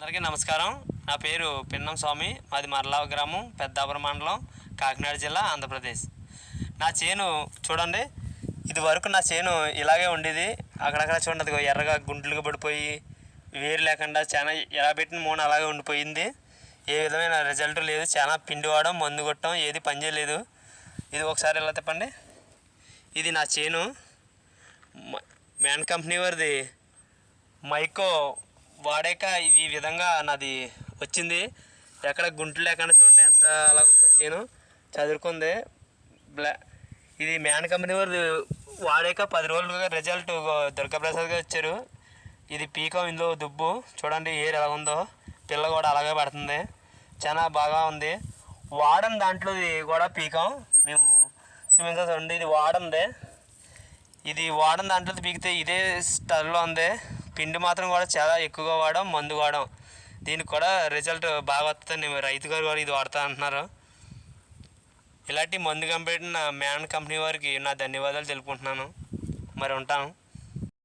అందరికీ నమస్కారం. నా పేరు పిన్నం స్వామి. మాది మరలావ గ్రామం పెద్దాపుర మండలం కాకినాడ జిల్లా ఆంధ్రప్రదేశ్. నా చేను చూడండి. ఇది వరకు నా చేను ఇలాగే ఉండేది. అక్కడక్కడ చూడండి ఎర్రగా గుంటలుగా పడిపోయి వేరు లేకుండా చాలా ఎలా పెట్టిన మూన అలాగే ఉండిపోయింది. ఏ విధమైన రిజల్ట్ లేదు. చాలా పిండి వాడడం మందు కొట్టడం ఏది పని చేయలేదు. ఇది ఒకసారి ఎలా చెప్పండి ఇది నా చేను. మ- మ్యాన్ కంపెనీ వారిది. మైకో వాడాక ఈ విధంగా నాది వచ్చింది. ఎక్కడ గుంటు లేకుండా చూడండి ఎంత అలా ఉందో చేను చదువుకుంది బ్లా ఇది మ్యాన్ కంపెనీ వారు వాడాక పది రోజులుగా రిజల్ట్ దుర్గాప్రసాద్ గారు వచ్చారు ఇది పీకం ఇందులో దుబ్బు. చూడండి ఏరు ఎలా ఉందో. పిల్ల కూడా అలాగే పడుతుంది. చాలా బాగా ఉంది. వాడని దాంట్లో ఇది కూడా పీకం. మేము చూపించా చూడండి ఇది వాడందే. ఇది వాడని దాంట్లో పీకితే ఇదే స్టల్లో ఉంది పిండి మాత్రం కూడా చాలా ఎక్కువగా వాడడం మందు వాడడం. దీనికి కూడా రిజల్ట్ బాగా వస్తుంది రైతు గారు కూడా ఇది వాడతా అంటున్నారు. ఇలాంటి మందు కంపెనీ మ్యాన్ కంపెనీ వారికి నా ధన్యవాదాలు తెలుపుకుంటున్నాను. మరి ఉంటాను.